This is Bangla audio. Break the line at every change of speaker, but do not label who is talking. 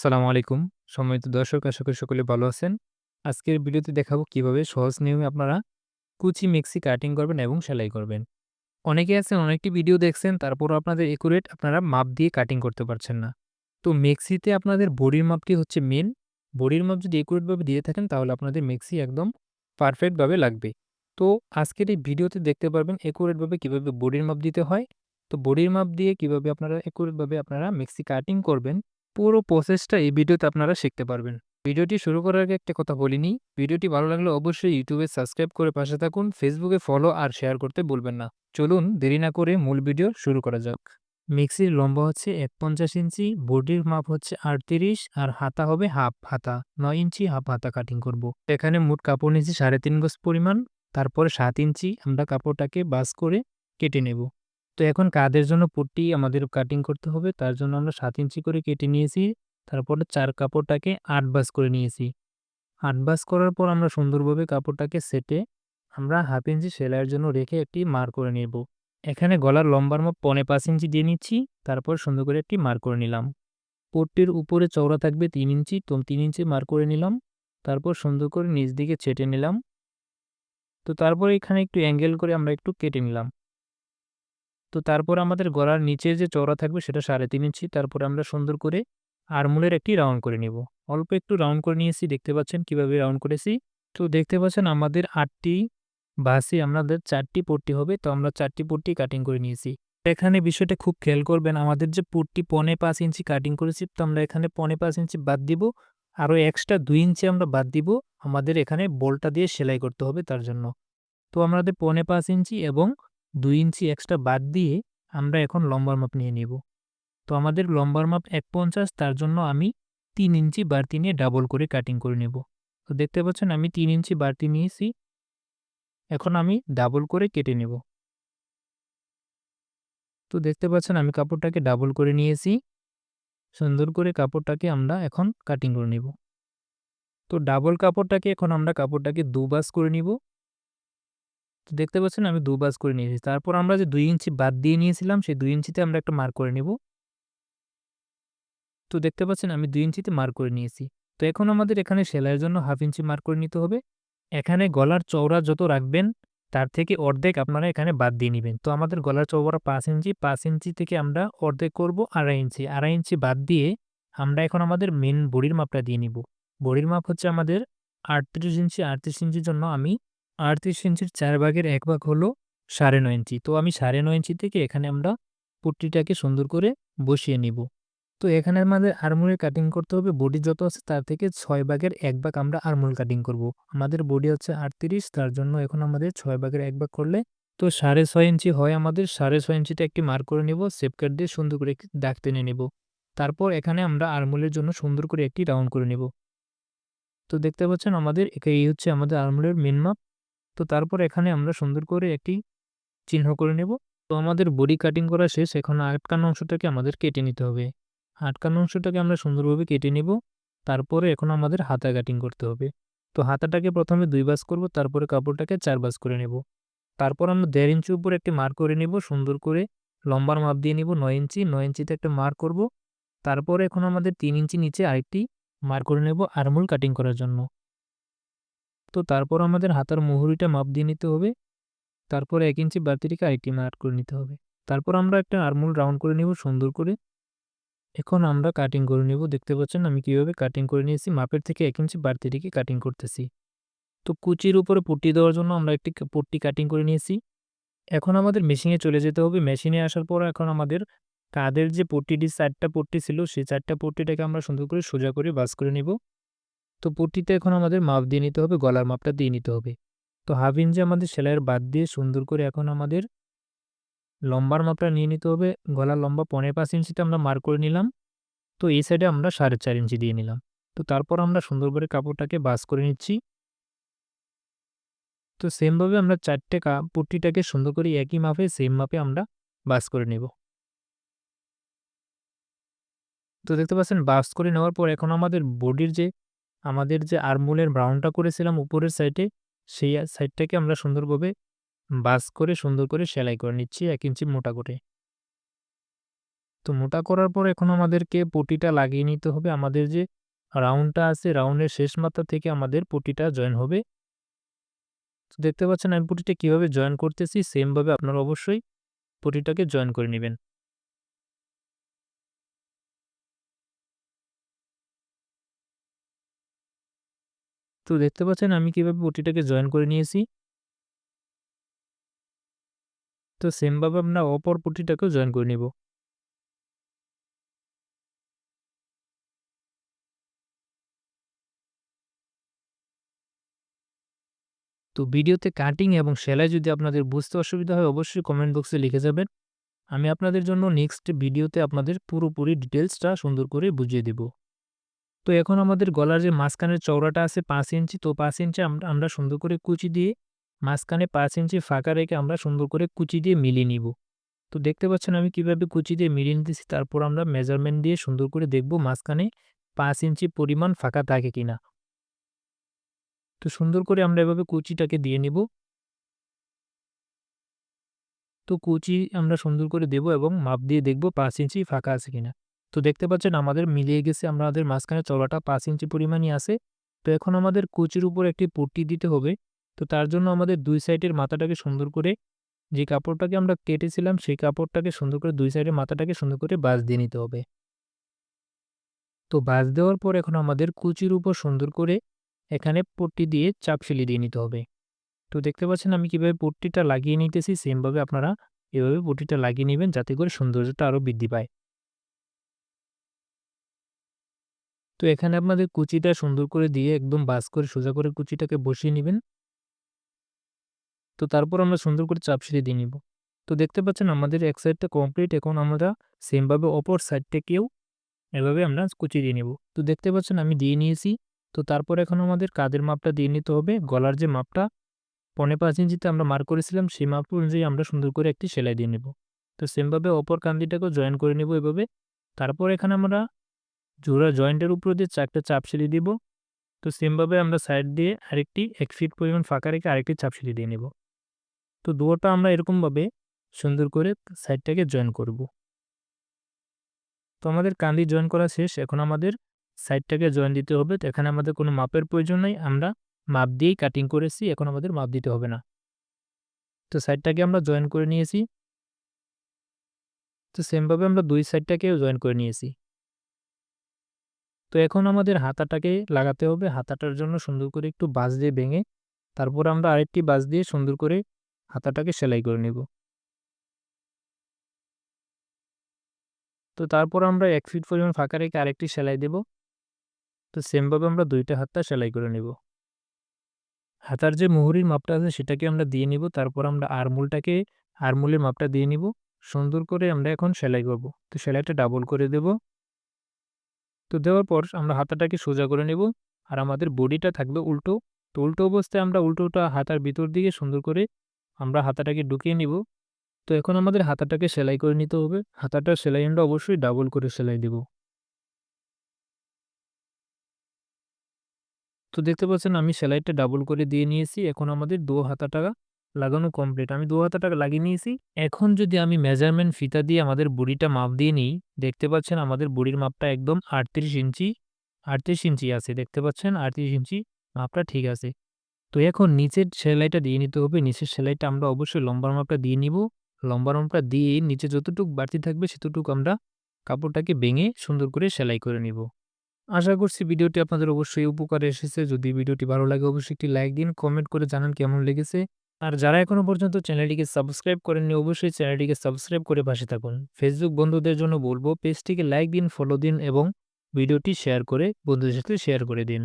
আসসালামু আলাইকুম। সম্মানিত দর্শক, আশা করি সকলে ভালো আছেন। আজকের ভিডিওতে দেখাবো কীভাবে সহজ নিয়মে আপনারা কুচি মেক্সি কাটিং করবেন এবং সেলাই করবেন। অনেকে আছেন, অনেকটি ভিডিও দেখছেন, তারপরও আপনাদের একুরেট আপনারা মাপ দিয়ে কাটিং করতে পারছেন না। তো মেক্সিতে আপনাদের বডির মাপটি হচ্ছে মেন। বডির মাপ যদি একুরেটভাবে দিয়ে থাকেন, তাহলে আপনাদের মেক্সি একদম পারফেক্টভাবে লাগবে। তো আজকের এই ভিডিওতে দেখতে পারবেন একুরেটভাবে কীভাবে বডির মাপ দিতে হয়। তো বডির মাপ দিয়ে কীভাবে আপনারা একুরেটভাবে আপনারা মেক্সি কাটিং করবেন পুরো প্রসেসটা এই ভিডিওতে আপনারা শিখতে পারবেন। ভিডিওটি শুরু করার আগে একটা কথা বলিনি, ভিডিওটি ভালো লাগলে অবশ্যই ইউটিউবে সাবস্ক্রাইব করে পাশে থাকুন, ফেসবুকে ফলো আর শেয়ার করতে ভুলবেন না। চলুন দেরি না করে মূল ভিডিও শুরু করা যাক। মিক্সির লম্বা হচ্ছে এক পঞ্চাশ ইঞ্চি, বডির মাপ হচ্ছে আটত্রিশ আর হাতা হবে হাফ হাতা, নয় ইঞ্চি হাফ হাতা কাটিং করব। এখানে মোট কাপড় নিয়েছি সাড়ে তিন গজ পরিমাণ, তারপরে সাত ইঞ্চি আমরা কাপড়টাকে বাস করে কেটে নেব। তো এখন কাঁধের জন্য পট্টি আমাদের কাটিং করতে হবে, তার জন্য আমরা সাত ইঞ্চি করে কেটে নিয়েছি, তারপরে চার কাপড়টাকে আট বাস করে নিয়েছি। আট বাস করার পর আমরা সুন্দরভাবে কাপড়টাকে সেটে আমরা হাফ ইঞ্চি সেলাইয়ের জন্য রেখে একটি মার করে নেব। এখানে গলার লম্বার মাপ পনে পাঁচ ইঞ্চি দিয়ে নিচ্ছি, তারপর সুন্দর করে একটি মার করে নিলাম। পোটটির উপরে চওড়া থাকবে তিন ইঞ্চি, তো তিন ইঞ্চি মার করে নিলাম, তারপর সুন্দর করে নিচ দিকে ছেটে নিলাম। তো তারপর এখানে একটু অ্যাঙ্গেল করে আমরা একটু কেটে নিলাম। তো তারপর আমাদের গলার নিচে যে চওড়া থাকবে সেটা সাড়ে তিন ইঞ্চি। তারপর আমরা সুন্দর করে আরমুলের একটি রাউন্ড করে নিব। অল্প একটু রাউন্ড করে নিয়েছি, দেখতে পাচ্ছেন কীভাবে রাউন্ড করেছি। তো দেখতে পাচ্ছেন আমাদের আটটি বাসে আমাদের চারটি পট্টি হবে, তো আমরা চারটি পট্টি কাটিং করে নিয়েছি। এখানে বিষয়টা খুব খেয়াল করবেন, আমাদের যে পট্টি পনে পাঁচ ইঞ্চি কাটিং করেছি, তো আমরা এখানে পনে পাঁচ ইঞ্চি বাদ দিব। আরও এক্সট্রা দুই ইঞ্চি আমরা বাদ দিব, আমাদের এখানে বলটা দিয়ে সেলাই করতে হবে তার জন্য। তো আমাদের পনে পাঁচ ইঞ্চি এবং দুই ইঞ্চি এক্সট্রা বাদ দিয়ে আমরা এখন লম্বার মাপ নিয়ে নিব। তো আমাদের লম্বার মাপ এক পঞ্চাশ তার জন্য আমি তিন ইঞ্চি বাড়তি নিয়ে ডাবল করে কাটিং করে নেব। তো দেখতে পাচ্ছেন আমি তিন ইঞ্চি বাড়তি নিয়েছি, এখন আমি ডাবল করে কেটে নেব। তো দেখতে পাচ্ছেন আমি কাপড়টাকে ডাবল করে নিয়েছি, সুন্দর করে কাপড়টাকে আমরা এখন কাটিং করে নেব। তো ডাবল কাপড়টাকে এখন আমরা কাপড়টাকে দুবাস করে নিব। তো দেখতে পাচ্ছেন আমি দু বাজ করে নিয়েছি। তারপর আমরা যে দুই ইঞ্চি বাদ দিয়ে নিয়েছিলাম, সেই দুই ইঞ্চিতে আমরা একটা মার্ক করে নেব। তো দেখতে পাচ্ছেন আমি দুই ইঞ্চিতে মার্ক করে নিয়েছি। তো এখন আমাদের এখানে সেলাইয়ের জন্য হাফ ইঞ্চি মার্ক করে নিতে হবে। এখানে গলার চওড়া যত রাখবেন, তার থেকে অর্ধেক আপনারা এখানে বাদ দিয়ে নেবেন। তো আমাদের গলার চওড়া পাঁচ ইঞ্চি পাঁচ ইঞ্চি থেকে আমরা অর্ধেক করব আড়াই ইঞ্চি। আড়াই ইঞ্চি বাদ দিয়ে আমরা এখন আমাদের মেন বডির মাপটা দিয়ে নিব। বডির মাপ হচ্ছে আমাদের আটত্রিশ ইঞ্চি, আটত্রিশ ইঞ্চির জন্য আমি আটত্রিশ ইঞ্চির চার ভাগের এক ভাগ হলো সাড়ে নয় ইঞ্চি। তো আমি সাড়ে নয় ইঞ্চি থেকে এখানে আমরা পুট্টিটাকে সুন্দর করে বসিয়ে নিব। তো এখানে আমাদের আরমুলের কাটিং করতে হবে। বডি যত আছে তার থেকে ছয় ভাগের এক ভাগ আমরা আরমুল কাটিং করব। আমাদের বডি হচ্ছে আটত্রিশ, তার জন্য এখন আমাদের ছয় ভাগের এক ভাগ করলে তো সাড়ে ছয় ইঞ্চি হয় আমাদের। সাড়ে ছয় ইঞ্চিটা একটি মার্ক করে নিব সেপকার দিয়ে সুন্দর করে একটি দাগ টেনে নেব। তারপর এখানে আমরা আরমুলের জন্য সুন্দর করে একটি রাউন্ড করে নেব। তো দেখতে পাচ্ছেন আমাদের, এই হচ্ছে আমাদের আরমুলের মেন মাপ তো তারপর এখানে আমরা সুন্দর করে একটি চিহ্ন করে নেব। তো আমাদের বডি কাটিং করা শেষ, এখন আটকানো অংশটাকে আমাদের কেটে নিতে হবে। আটকানো অংশটাকে আমরা সুন্দরভাবে কেটে নেব। তারপরে এখন আমাদের হাতা কাটিং করতে হবে। তো হাতাটাকে প্রথমে দুই বাস করব, তারপরে কাপড়টাকে চার বাস করে নেব। তারপর আমরা দেড় ইঞ্চি উপর একটি মার্ক করে নেব, সুন্দর করে লম্বার মাপ দিয়ে নিব, নয় ইঞ্চি। নয় ইঞ্চিতে একটা মার্ক করব। তারপরে এখন আমাদের তিন ইঞ্চি নিচে আরেকটি মার্ক করে নেব আরমুল কাটিং করার জন্য। তো তারপর আমাদের হাতার মুহুরিটা মাপ দিয়ে নিতে হবে। তারপর এক ইঞ্চি বাড়তি রেখে আরেকটি মার্ক করে নিতে হবে। তারপর আমরা একটা আরমুল রাউন্ড করে নিব সুন্দর করে। এখন আমরা কাটিং করে নেব। দেখতে পাচ্ছেন আমি কীভাবে কাটিং করে নিয়েছি। মাপের থেকে এক ইঞ্চি বাড়তি রেখে কাটিং করতেছি। তো কুচির উপরে পট্টি দেওয়ার জন্য আমরা একটি পট্টি কাটিং করে নিয়েছি। এখন আমাদের মেশিনে চলে যেতে হবে। মেশিনে আসার পর এখন আমাদের কাদের যে পট্টিটি চারটা পট্টি ছিল, সেই চারটা পট্টিটাকে আমরা সুন্দর করে সোজা করে বাস করে নিব। তো পট্টিতে এখন আমাদের মাপ দিয়ে নিতে হবে, গলার মাপটা দিয়ে নিতে হবে। তো হাফ ইঞ্চি আমাদের সেলাইয়ের বাদ দিয়ে সুন্দর করে এখন আমাদের লম্বার মাপটা নিয়ে নিতে হবে। গলার লম্বা পনেরো পাঁচ ইঞ্চিতে আমরা মার করে নিলাম। তো এই সাইডে আমরা সাড়ে চার ইঞ্চি দিয়ে নিলাম। তো তারপর আমরা সুন্দর করে কাপড়টাকে বাস করে নিচ্ছি। তো সেমভাবে আমরা চারটে পট্টিটাকে সুন্দর করে একই মাপে সেম মাপে আমরা বাস করে নেব। তো দেখতে পাচ্ছেন, বাস করে নেওয়ার পর এখন আমাদের বডির যে আমাদের যে আরমোলের ব্রাউনটা করেছিলাম উপরের সাইডে সেই সাইডটাকে আমরা সুন্দরভাবে বাস করে, সুন্দর করে সেলাই করে নিচ্ছি এক ইঞ্চি মোটা করে। তো মোটা করার পর এখন আমাদেরকে পটিটা লাগিয়ে নিতে হবে। আমাদের যে রাউন্ডটা আছে রাউন্ডের শেষ মাথা থেকে আমাদের পটিটা জয়েন হবে। তো দেখতে পাচ্ছেন আমি পটিটা কীভাবে জয়েন করতেছি? সেমভাবে আপনারা অবশ্যই পটিটাকে জয়েন করে নেবেন। তো দেখতে পাচ্ছেন আমি কীভাবে পটিটাকে জয়েন করে নিয়েছি। তো সেমভাবে আমরা অপর পটিটাকেও জয়েন করে নিব। তো ভিডিওতে কাটিং এবং সেলাই যদি আপনাদের বুঝতে অসুবিধা হয় অবশ্যই কমেন্ট বক্সে লিখে যাবেন। আমি আপনাদের জন্য নেক্সট ভিডিওতে আপনাদের পুরোপুরি ডিটেলসটা সুন্দর করে বুঝিয়ে দেব। তো এখন আমাদের গলার যে মাঝখানের চওড়াটা আছে পাঁচ ইঞ্চি, তো পাঁচ ইঞ্চি আমরা সুন্দর করে কুচি দিয়ে মাঝখানে পাঁচ ইঞ্চি ফাঁকা রেখে আমরা সুন্দর করে কুচি দিয়ে মিলিয়ে নিব। তো দেখতে পাচ্ছেন আমি কীভাবে কুচি দিয়ে মিলিয়ে নিতেছি, তারপর আমরা মেজারমেন্ট দিয়ে সুন্দর করে দেখব মাঝখানে পাঁচ ইঞ্চি পরিমাণ ফাঁকা থাকে কিনা। তো সুন্দর করে আমরা এভাবে কুচিটাকে দিয়ে নিব। তো কুচি আমরা সুন্দর করে দেব এবং মাপ দিয়ে দেখব পাঁচ ইঞ্চি ফাঁকা আছে কিনা। তো দেখতে পাচ্ছেন আমাদের মিলিয়ে গেছে, আমাদের মাঝখানে চওড়াটা পাঁচ ইঞ্চি পরিমাণই আছে। তো এখন আমাদের কুচির উপর একটি পট্টি দিতে হবে। তো তার জন্য আমাদের দুই সাইডের মাথাটাকে সুন্দর করে যে কাপড়টাকে আমরা কেটেছিলাম, সেই কাপড়টাকে সুন্দর করে দুই সাইডের মাথাটাকে সুন্দর করে বাজ দিয়ে নিতে হবে। তো বাজ দেওয়ার পর এখন আমাদের কুচির উপর সুন্দর করে এখানে পট্টি দিয়ে চাপ ফেলে দিয়ে নিতে হবে। তো দেখতে পাচ্ছেন আমি কীভাবে পট্টিটা লাগিয়ে নিতেছি, সেমভাবে আপনারা এভাবে পট্টিটা লাগিয়ে নেবেন, যাতে করে সৌন্দর্যটা আরও বৃদ্ধি পায়। তো এখানে আপনাদের কুচিটা সুন্দর করে দিয়ে একদম বাস করে সোজা করে কুচিটাকে বসিয়ে নেবেন। তো তারপর আমরা সুন্দর করে চাপ সিঁড়ি দিয়ে নিব। তো দেখতে পাচ্ছেন আমাদের এক সাইডটা কমপ্লিট এখন আমরা সেমভাবে অপর সাইডটাকেও এভাবে আমরা কুচি দিয়ে নেব। তো দেখতে পাচ্ছেন আমি দিয়ে নিয়েছি। তো তারপর এখন আমাদের কাদের মাপটা দিয়ে নিতে হবে? গলার যে মাপটা, পনে পাঁচ ইঞ্চিতে আমরা মার্ক করেছিলাম, সেই মাপ অনুযায়ী আমরা সুন্দর করে একটি সেলাই দিয়ে নেব। তো সেমভাবে অপর কান্দিটাকেও জয়েন করে নেব এভাবে। তারপর এখানে আমরা জোড়া জয়েন্টের উপর দিয়ে চারটা চাপ সিঁড়ি দিব। তো সেমভাবে আমরা সাইড দিয়ে আরেকটি এক ফিট পরিমাণ ফাঁকা রেখে আরেকটি চাপ সিঁড়ি দিয়ে নেব। তো দুয়োটা আমরা এরকমভাবে সুন্দর করে সাইডটাকে জয়েন করব। তো আমাদের কান্দি জয়েন করা শেষ। এখন আমাদের সাইডটাকে জয়েন দিতে হবে। তো এখানে আমাদের কোনো মাপের প্রয়োজন নেই। আমরা মাপ দিয়েই কাটিং করেছি। এখন আমাদের মাপ দিতে হবে না। তো সাইডটাকে আমরা জয়েন করে নিয়েছি। তো সেমভাবে আমরা দুই সাইডটাকেও জয়েন করে নিয়েছি। তো এখন আমাদের হাতাটাকে লাগাতে হবে। হাতাটার জন্য সুন্দর করে একটু বাঁশ দিয়ে ভেঙে তারপর আমরা আরেকটি বাঁশ দিয়ে সুন্দর করে হাতাটাকে সেলাই করে নেব। তো তারপর আমরা এক ফিট পরিমাণ ফাঁকা রেখে আরেকটি সেলাই দেব। তো সেমভাবে আমরা দুইটা হাতটা সেলাই করে নেব। হাতার যে মুহুরির মাপটা আছে সেটাকে আমরা দিয়ে নিব। তারপর আমরা আরমুলটাকে, আরমুলের মাপটা দিয়ে নিব। সুন্দর করে আমরা এখন সেলাই করব। তো সেলাইটা ডাবল করে দেব। তো দেওয়ার পর আমরা হাতাটাকে সোজা করে নেব আর আমাদের বডিটা থাকবে উল্টো। তো উল্টো অবস্থায় আমরা উল্টোটা হাতার ভিতর দিকে সুন্দর করে আমরা হাতাটাকে ঢুকিয়ে নিব। তো এখন আমাদের হাতাটাকে সেলাই করে নিতে হবে। হাতাটার সেলাই আমরা অবশ্যই ডাবল করে সেলাই দেব। তো দেখতে পাচ্ছেন আমি সেলাইটা ডাবল করে দিয়ে নিয়েছি। এখন আমাদের দু হাতাটা লাগানো কমপ্লিট আমি দু হাতাটা লাগিয়ে নিয়েছি। এখন যদি আমি মেজারমেন্ট ফিতা দিয়ে আমাদের বুড়িটা মাপ দিয়ে নিই, দেখতে পাচ্ছেন আমাদের বুড়ির মাপটা একদম আটত্রিশ ইঞ্চি আটত্রিশ ইঞ্চি আছে। দেখতে পাচ্ছেন আটত্রিশ ইঞ্চি, মাপটা ঠিক আছে। তো এখন নিচের সেলাইটা দিয়ে নিতে হবে। নিচের সেলাইটা আমরা অবশ্যই লম্বার মাপটা দিয়ে নিব। লম্বার মাপটা দিয়ে নিচে যতটুকু বাড়তি থাকবে সেতটুকু আমরা কাপড়টাকে ভেঙে সুন্দর করে সেলাই করে নিব। আশা করছি ভিডিওটি আপনাদের অবশ্যই উপকারে এসেছে। যদি ভিডিওটি ভালো লাগে অবশ্যই একটি লাইক দিন কমেন্ট করে জানান কেমন লেগেছে। আর যারা এখনও পর্যন্ত চ্যানেলটিকে সাবস্ক্রাইব করেননি, অবশ্যই চ্যানেলটিকে সাবস্ক্রাইব করে পাশে থাকুন। ফেসবুক বন্ধুদের জন্য বলব, পেজটিকে লাইক দিন ফলো দিন এবং ভিডিওটি শেয়ার করে বন্ধুদের সাথে শেয়ার করে দিন।